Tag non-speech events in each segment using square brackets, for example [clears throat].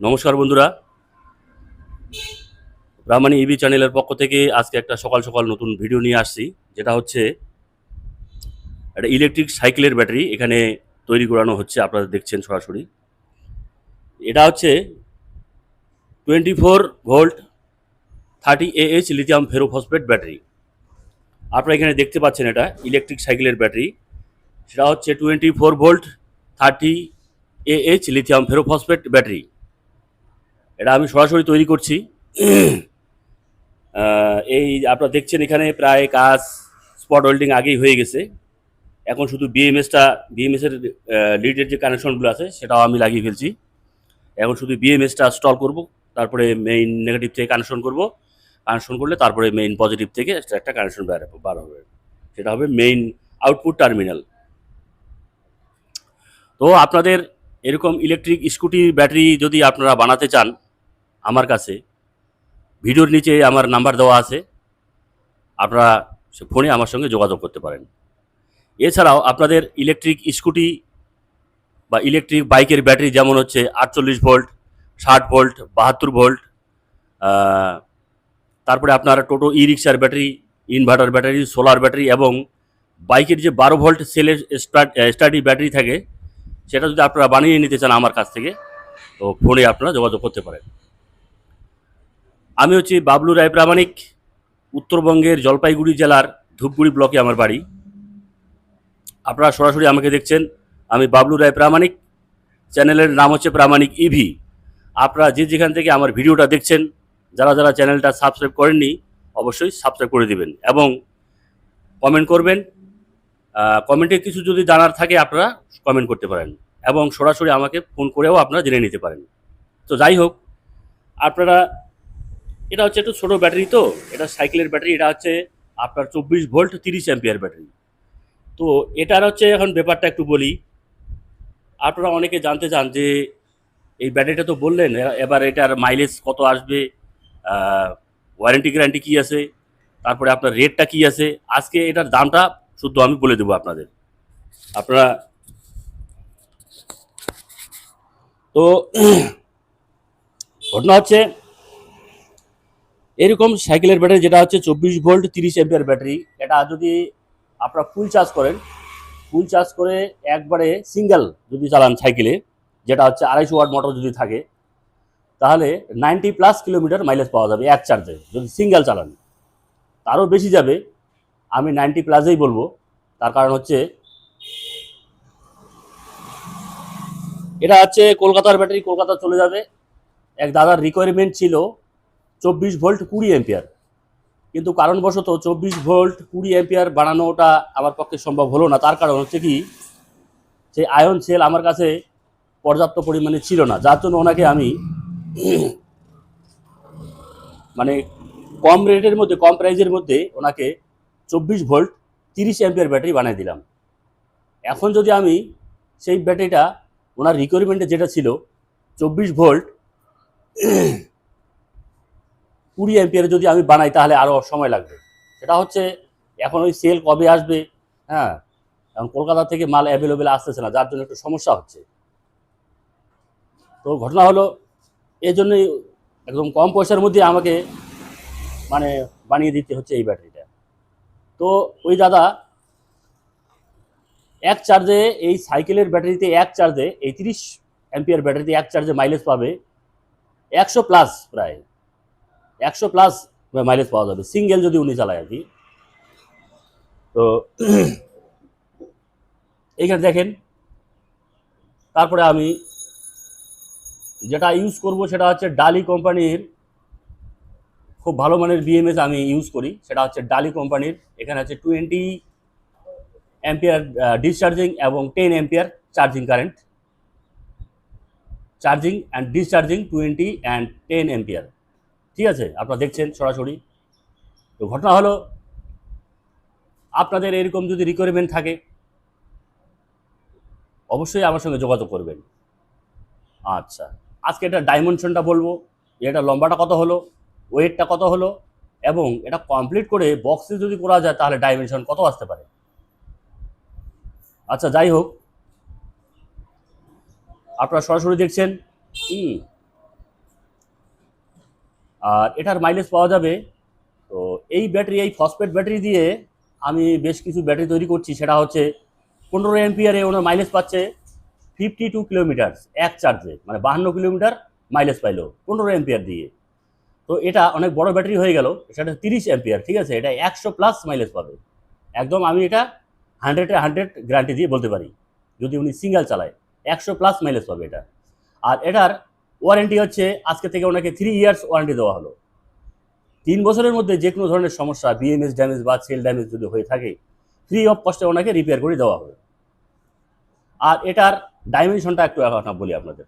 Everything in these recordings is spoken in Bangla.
নমস্কার বন্ধুরা। ব্রাহ্মণী ইবি চ্যানেলের পক্ষ থেকে আজকে একটা সকাল সকাল নতুন ভিডিও নিয়ে আসছি, যেটা হচ্ছে একটা ইলেকট্রিক সাইকেলের ব্যাটারি এখানে তৈরি করানো হচ্ছে, আপনারা দেখছেন সরাসরি। এটা হচ্ছে twenty four volt thirty AH lithium ferrophosphate battery আপনারা এখানে দেখতে পাচ্ছেন এটা ইলেকট্রিক সাইকেলের ব্যাটারি সেটা হচ্ছে twenty four volt thirty AH lithium ferrophosphate battery এটা আমি সরাসরি তৈরি করছি। এই আপনারা দেখছেন এখানে প্রায় কাজ স্পট ওয়েল্ডিং আগেই হয়ে গেছে। এখন শুধু বিএমএসটা বিএমএসের লিডের যে কানেকশনগুলো আছে, সেটাও আমি লাগিয়ে ফেলছি। এখন শুধু বিএমএসটা স্টল করব, তারপরে মেইন নেগেটিভ থেকে কানেকশন করব। কানেকশন করলে তারপরে মেইন পজিটিভ থেকে একটা কানেকশন বার হবে। সেটা হবে মেইন আউটপুট টার্মিনাল তো আপনাদের এরকম ইলেকট্রিক স্কুটি ব্যাটারি যদি আপনারা বানাতে চান আমার কাছে, ভিডিওর নিচে আমার নাম্বার দেওয়া আছে, আপনারা সে ফোনে আমার সঙ্গে যোগাযোগ করতে পারেন। এছাড়াও আপনাদের ইলেকট্রিক স্কুটি বা ইলেকট্রিক বাইকের ব্যাটারি যেমন হচ্ছে আটচল্লিশ ভোল্ট ষাট ভোল্ট বাহাত্তর ভোল্ট তারপরে আপনার টোটো ই রিক্সার battery inverter battery solar battery এবং বাইকের যে বারো ভোল্ট সেলের স্টার্ট স্টার্টি ব্যাটারি থাকে সেটা যদি আপনারা বানিয়ে নিতে চান আমার কাছ থেকে, তো ফোনে আপনারা যোগাযোগ করতে পারেন। আমি হচ্ছি বাবলু রায় প্রামাণিক, উত্তরবঙ্গের জলপাইগুড়ি জেলার ধূপগুড়ি ব্লকে আমার বাড়ি। আপনারা সরাসরি আমাকে দেখছেন, আমি বাবলু রায় প্রামাণিক, চ্যানেলের নাম হচ্ছে প্রামাণিক ইভি আপনারা যে যেখান থেকে আমার ভিডিওটা দেখছেন, যারা যারা চ্যানেলটা সাবস্ক্রাইব করেননি, অবশ্যই সাবস্ক্রাইব করে দিবেন এবং কমেন্ট করবেন। কমেন্টে কিছু যদি জানার থাকে আপনারা কমেন্ট করতে পারেন। এবং সরাসরি আমাকে ফোন করেও আপনারা জেনে নিতে পারেন। তো যাই হোক, আপনারা, এটা হচ্ছে একটু ছোটো ব্যাটারি তো, এটা সাইকেলের ব্যাটারি, এটা হচ্ছে আপনার চব্বিশ ভোল্ট তিরিশ অ্যাম্পিয়ার ব্যাটারি। তো এটার হচ্ছে এখন ব্যাপারটা একটু বলি, আপনারা অনেকে জানতে চান যে এই ব্যাটারিটা তো বললেন এবার এটার মাইলেজ কত আসবে ওয়ারেন্টি গ্যারান্টি কী আছে, তারপরে আপনার রেটটা কী আছে, আজকে এটার দামটা শুদ্ধ আমি বলে দেবো আপনাদের। আপনারা তো [clears throat] ঘটনা হচ্ছে, এরকম সাইকেলের ব্যাটারি, যেটা হচ্ছে চব্বিশ ভোল্ট, তিরিশ এম্পিয়ার ব্যাটারি, এটা যদি আপনারা ফুল চার্জ করেন ফুল চার্জ করে একবারে সিঙ্গেল যদি চালান সাইকেলে, যেটা হচ্ছে আড়াইশো ওয়াট মোটর যদি থাকে, তাহলে নাইনটি প্লাস কিলোমিটার মাইলেজ পাওয়া যাবে এক চার্জে যদি সিঙ্গেল চালান। তারও বেশি যাবে আমি নাইনটি প্লাসেই বলব। তার কারণ হচ্ছে, এটা হচ্ছে কলকাতার ব্যাটারি, কলকাতা চলে যাবে। এক দাদার রিকোয়ারমেন্ট ছিল চব্বিশ ভোল্ট কুড়ি এম্পিয়ার কিন্তু কারণবশত চব্বিশ ভোল্ট কুড়ি অ্যাম্পিয়ার বানানোটা আমার পক্ষে সম্ভব হলো না। তার কারণ হচ্ছে কি সেই আয়ন সেল আমার কাছে পর্যাপ্ত পরিমাণে ছিল না। যার জন্য ওনাকে আমি মানে কম রেটের মধ্যে, কম প্রাইজের মধ্যে ওনাকে চব্বিশ ভোল্ট তিরিশ অ্যাম্পিয়ার ব্যাটারি বানিয়ে দিলাম। এখন যদি আমি সেই ব্যাটারিটা, ওনার রিকোয়ারমেন্টে যেটা ছিল, চব্বিশ ভোল্ট কুড়ি অ্যাম্পিয়ারে যদি আমি বানাই, তাহলে আরও সময় লাগবে। সেটা হচ্ছে, এখন ওই সেল কবে আসবে? হ্যাঁ এখন কলকাতা থেকে মাল অ্যাভেলেবেল আসতেছে না, যার জন্য একটু সমস্যা হচ্ছে। তো ঘটনা হলো এই জন্যই একদম কম পয়সার মধ্যে আমাকে মানে বানিয়ে দিতে হচ্ছে এই ব্যাটারিটা। তো ওই দাদা এক চার্জে এই সাইকেলের ব্যাটারিতে এক চার্জে এই তিরিশ অ্যাম্পিয়ার ব্যাটারিতে এক চার্জে মাইলেজ পাবে একশো প্লাস প্রায়। একশো প্লাস মাইলেজ পাওয়া যাবে। সিঙ্গেল যদি উনি চালায় আর কি। তো [clears throat] এইখানে দেখেন। তারপরে আমি যেটা ইউজ করব সেটা হচ্ছে ডালি কোম্পানির খুব ভালো মানের বিএমএস আমি ইউজ করি, সেটা হচ্ছে ডালি কোম্পানির এখানে আছে টোয়েন্টি অ্যাম্পিয়ার ডিসচার্জিং এবং ten ampere charging current charging and discharging twenty and ten ampere ঠিক আছে? আপনারা দেখছেন সরাসরি। তো ঘটনা হলো, আপনাদের এরকম যদি রিকোয়ারমেন্ট থাকে, অবশ্যই আমার সঙ্গে যোগাযোগ করবেন। আচ্ছা আজকে এটা ডাইমেনশনটা বলব, এটা লম্বাটা কত হলো? ওয়েটটা কত হলো? এবং এটা কমপ্লিট করে বক্সে যদি করা যায়, তাহলে ডাইমেনশন কত আসতে পারে? আচ্ছা যাই হোক। আপনারা সরাসরি দেখছেন। আর এটার মাইলেজ পাওয়া যাবে। তো এই ব্যাটারি, এই ফসফেট ব্যাটারি দিয়ে আমি বেশ কিছু ব্যাটারি তৈরি করছি। সেটা হচ্ছে পনেরো এমপিয়ারে ওনার মাইলেজ পাচ্ছে ফিফটি টু কিলোমিটার এক চার্জে মানে বাহান্ন কিলোমিটার মাইলেজ পাইলো পনেরো এমপিয়ার দিয়ে। তো এটা অনেক বড় ব্যাটারি হয়ে গেল, সেটা তিরিশ এমপিয়ার ঠিক আছে? এটা একশো প্লাস মাইলেজ পাবে। একদম আমি এটা হান্ড্রেডে হান্ড্রেড গ্যারান্টি দিয়ে বলতে পারি, যদি উনি সিঙ্গেল চালায়, একশো প্লাস মাইলেজ পাবে এটা। আর এটার ওয়ারেন্টি হচ্ছে, আজকে থেকে ওনাকে থ্রি ইয়ার্স ওয়ারেন্টি দেওয়া হলো। তিন বছরের মধ্যে যে কোনো ধরনের সমস্যা বিএমএস ড্যামেজ বা সেল ড্যামেজ যদি হয়ে থাকে ফ্রি অফ কস্টে ওনাকে রিপেয়ার করে দেওয়া হবে। আর এটার ডাইমেনশনটা একটু এখন বলি আপনাদের।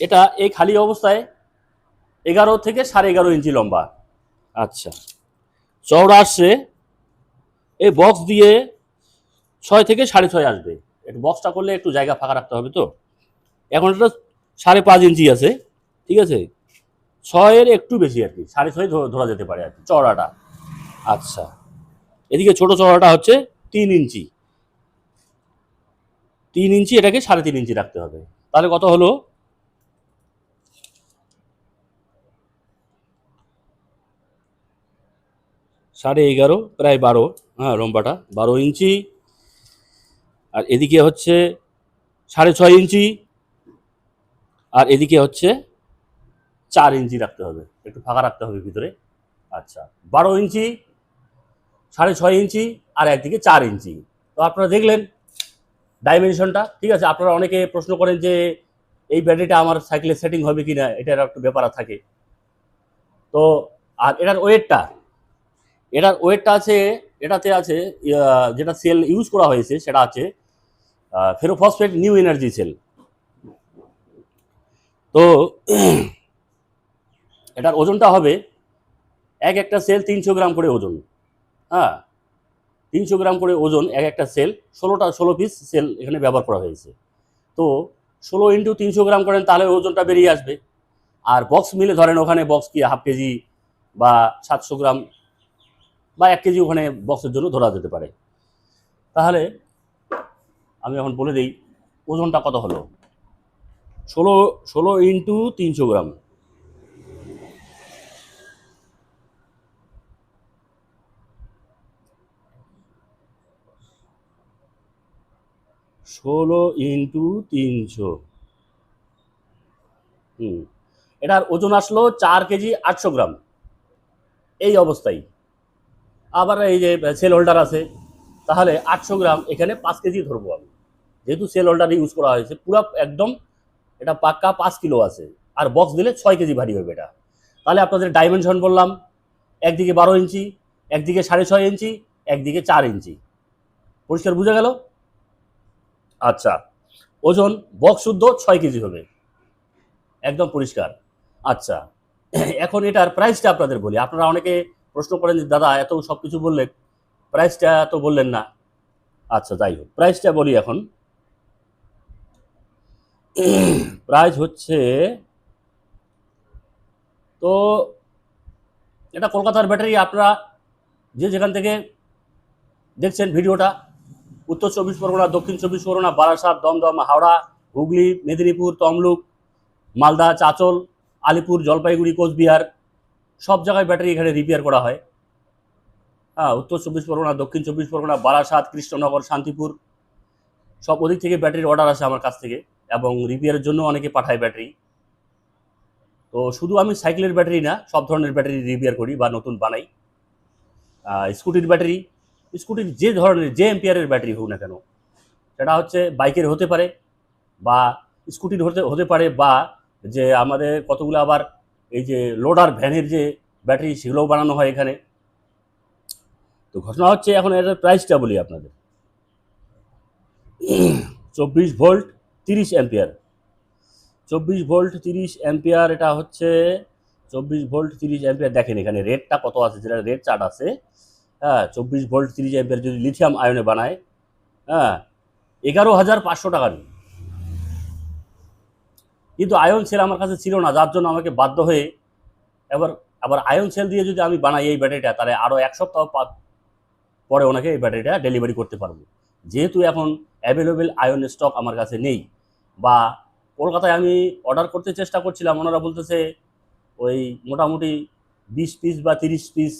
এটা এই খালি অবস্থায় এগারো থেকে সাড়ে এগারো ইঞ্চি লম্বা। আচ্ছা। চওড়া আসছে, এই বক্স দিয়ে ছয় থেকে সাড়ে ছয় আসবে। একটু বক্সটা করলে একটু জায়গা ফাঁকা রাখতে হবে তো। এখন এটা সাড়ে পাঁচ ইঞ্চি আছে, ঠিক আছে? ছয়ের একটু বেশি আর কি, সাড়ে ছয় ধরা যেতে পারে আর কি, চওড়াটা। আচ্ছা। এদিকে ছোট চওড়াটা হচ্ছে তিন ইঞ্চি। তিন ইঞ্চি এটাকে সাড়ে তিন ইঞ্চি রাখতে হবে। তাহলে কত হলো? সাড়ে এগারো, প্রায় বারো হ্যাঁ লম্বাটা বারো ইঞ্চি। আর এদিকে হচ্ছে সাড়ে ছয় ইঞ্চি, আর এদিকে হচ্ছে চার ইঞ্চি রাখতে হবে, একটু ফাঁকা রাখতে হবে ভিতরে। আচ্ছা বারো ইঞ্চি, সাড়ে ছয় ইঞ্চি, আর একদিকে চার ইঞ্চি। তো আপনারা দেখলেন ডাইমেনশনটা, ঠিক আছে? আপনারা অনেকে প্রশ্ন করেন যে এই ব্যাটারিটা আমার সাইকেলে সেটিং হবে কি না এটার একটু ব্যাপার থাকে। তো, আর এটার ওয়েটটা এটার ওয়েটটা আছে, এটাতে আছে যেটা সেল ইউজ করা হয়েছে, সেটা আছে ফেরোফসফেট নিউ এনার্জি সেল তো, এটার ওজনটা হবে এক একটা সেল তিনশো গ্রাম করে ওজন। হ্যাঁ তিনশো গ্রাম করে ওজন এক একটা সেল ষোলোটা, ষোলো পিস সেল এখানে ব্যবহার করা হয়েছে। তো, ষোলো ইন্টু তিনশো গ্রাম করেন, তাহলে ওজনটা বেরিয়ে আসবে। আর বক্স মিলে ধরেন ওখানে বক্স কি হাফ কেজি বা সাতশো গ্রাম বা এক কেজি ওখানে বক্সের জন্য ধরা যেতে পারে। তাহলে আমি এখন বলে দিই, ওজনটা কত হলো? ষোলো ষোলো ইন্টু তিনশো গ্রাম। ষোলো ইন্টু তিনশো। হুম, এটার ওজন আসলো চার কেজি আটশো গ্রাম। এই অবস্থায়। আবার এই যে সেল হোল্ডার আছে, তাহলে আটশো গ্রাম এখানে পাঁচ কেজি ধরবো আমি। যেহেতু সেল হোল্ডার ইউজ করা হয়েছে, পুরো একদম এটা পাক্কা পাঁচ কিলো আছে। আর বক্স দিলে ছয় কেজি ভারী হবে এটা। তাহলে আপনাদের ডাইমেনশন বললাম, একদিকে বারো ইঞ্চি, একদিকে সাড়ে ছয় ইঞ্চি, একদিকে চার ইঞ্চি। পরিষ্কার বুঝে গেল? আচ্ছা ওজন বক্স শুদ্ধ ছয় কেজি হবে। একদম পরিষ্কার। আচ্ছা এখন এটার প্রাইসটা আপনাদের বলি। আপনারা অনেকে প্রশ্ন করেন যে, দাদা, এত সব কিছু বললেন প্রাইসটা তো বললেন না। আচ্ছা যাই হোক প্রাইসটা বলি এখন। প্রাইস হচ্ছে, তো এটা কলকাতার ব্যাটারি আপনারা যে যেখান থেকে দেখছেন ভিডিওটা, উত্তর চব্বিশ পরগনা, দক্ষিণ চব্বিশ পরগনা, বারাসাত, দমদম, হাওড়া, হুগলি, মেদিনীপুর, তমলুক, মালদা, চাচল, আলিপুর, জলপাইগুড়ি, কোচবিহার সব জায়গায় ব্যাটারি এখানে রিপেয়ার করা হয়। হ্যাঁ উত্তর চব্বিশ পরগনা, দক্ষিণ চব্বিশ পরগনা, বারাসাত, কৃষ্ণনগর, শান্তিপুর, সব ওদিক থেকে ব্যাটারির অর্ডার আসে আমার কাছ থেকে এবং রিপেয়ারের জন্য অনেকে পাঠায় ব্যাটারি। তো শুধু আমি সাইকেলের ব্যাটারি না, সব ধরনের ব্যাটারি রিপেয়ার করি বা নতুন বানাই। স্কুটির ব্যাটারি স্কুটির যে ধরনের, যে এম্পিয়ারের ব্যাটারি হোক না কেন, সেটা হচ্ছে বাইকের হতে পারে বা স্কুটির হতে হতে পারে বা যে আমাদের কতগুলো আবার এই যে লোডার ভ্যানের যে ব্যাটারি সেগুলোও বানানো হয় এখানে। তো ঘটনা হচ্ছে এখন এটার প্রাইসটা বলি আপনাদের। চব্বিশ ভোল্ট, তিরিশ অ্যাম্পিয়ার। চব্বিশ ভোল্ট, তিরিশ অ্যাম্পিয়ার, এটা হচ্ছে চব্বিশ ভোল্ট, তিরিশ অ্যাম্পিয়ার। দেখেন এখানে রেটটা কত আছে, যেটা রেট চার্ট আছে। হ্যাঁ চব্বিশ ভোল্ট, তিরিশ অ্যাম্পিয়ার যদি লিথিয়াম আয়নে বানায় হ্যাঁ এগারো হাজার পাঁচশো টাকা নিই কিন্তু আয়ন সেল আমার কাছে ছিল না, যার জন্য আমাকে বাধ্য হয়ে এবার, আবার আয়ন সেল দিয়ে যদি আমি বানাই এই ব্যাটারিটা, তাহলে আরও এক সপ্তাহ পরে ওনাকে এই ব্যাটারিটা ডেলিভারি করতে পারব। যেহেতু এখন অ্যাভেলেবেল আয়ন স্টক আমার কাছে নেই, বা কলকাতায় আমি অর্ডার করতে চেষ্টা করছিলাম, ওনারা বলতেছে ওই মোটামুটি বিশ পিস বা তিরিশ পিস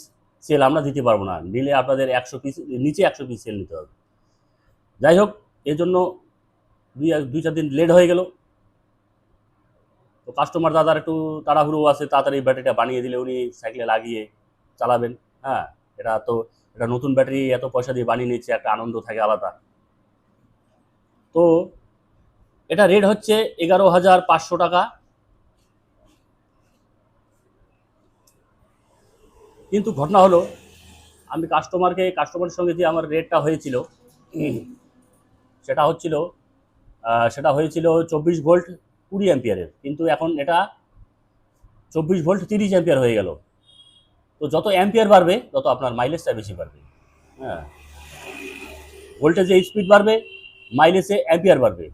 সেল আমরা দিতে পারব না, নিলে আপনাদের একশো পিস নিচে একশো পিস সেল নিতে হবে। যাই হোক এর জন্য দুই দুই চার দিন লেট হয়ে গেল। তো কাস্টমার দাদার একটু তাড়াহুড়ো আছে তাড়াতাড়ি ব্যাটারিটা বানিয়ে দিলে উনি সাইকেলে লাগিয়ে চালাবেন হ্যাঁ? এটা তো এটা নতুন ব্যাটারি এত পয়সা দিয়ে বানিয়ে নিচ্ছে একটা আনন্দ থাকে আলাদা। তো এটা রেট হচ্ছে এগারো হাজার পাঁচশো টাকা। কিন্তু ঘটনা হলো আমি কাস্টমারকে কাস্টমারের সঙ্গে যে আমার রেটটা হয়েছিল সেটা হচ্ছিল সেটা হয়েছিল চব্বিশ ভোল্ট কুড়ি অ্যাম্পিয়ারের। কিন্তু এখন এটা চব্বিশ ভোল্ট তিরিশ অ্যাম্পিয়ার হয়ে গেল। তো যত অ্যাম্পিয়ার বাড়বে, তত আপনার মাইলেজটা বেশি বাড়বে। হ্যাঁ। ভোল্টেজে স্পিড বাড়বে মাইলেজে অ্যাম্পিয়ার বাড়বে।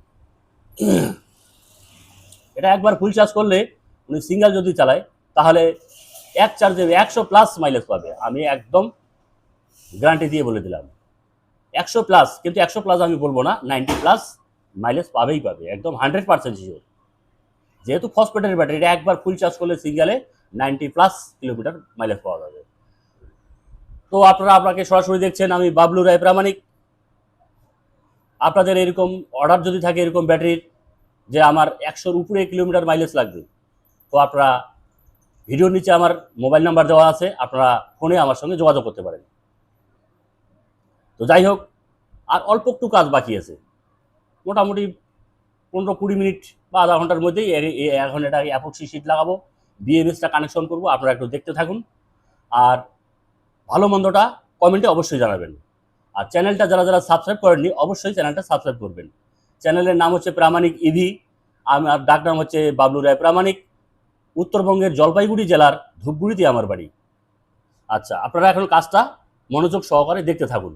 এটা একবার ফুল চার্জ করলে উনি সিঙ্গেল যদি চালায়, তাহলে এক চার্জে একশো প্লাস মাইলেজ পাবে। আমি একদম গ্যারান্টি দিয়ে বলে দিলাম। একশো প্লাস কিন্তু একশো প্লাস আমি বলব না নাইনটি প্লাস মাইলেজ পাবেই পাবে। একদম হান্ড্রেড পার্সেন্ট শিওর যেহেতু ফসফেটের ব্যাটারি, এটা একবার ফুল চার্জ করলে সিঙ্গেলে নাইনটি প্লাস কিলোমিটার মাইলেজ পাওয়া যাবে। তো আপনারা আপনাকে সরাসরি দেখছেন, আমি বাবলু রায় প্রামাণিক। আপনাদের এরকম অর্ডার যদি থাকে, এরকম ব্যাটারির, যে আমার একশোর উপরে কিলোমিটার মাইলেজ লাগবে, তো আপনারা ভিডিওর নিচে আমার মোবাইল নাম্বার দেওয়া আছে, আপনারা ফোনে আমার সঙ্গে যোগাযোগ করতে পারেন। তো যাই হোক, আর অল্প একটু কাজ বাকি আছে। মোটামুটি পনেরো কুড়ি মিনিট বা আধা ঘণ্টার মধ্যেই এখন এটা অ্যাপক্সি শিট লাগাবো বিএমএসটা কানেকশন করব, আপনারা একটু দেখতে থাকুন। আর ভালো মন্দটা কমেন্টে অবশ্যই জানাবেন। আর চ্যানেলটা যারা যারা সাবস্ক্রাইব করেননি, অবশ্যই চ্যানেলটা সাবস্ক্রাইব করবেন। চ্যানেলের নাম হচ্ছে প্রামাণিক ইভি আমার ডাক নাম হচ্ছে বাবলু রায় প্রামাণিক, উত্তরবঙ্গের জলপাইগুড়ি জেলার ধূপগুড়িতে আমার বাড়ি। আচ্ছা আপনারা এখন কাজটা মনোযোগ সহকারে দেখতে থাকুন।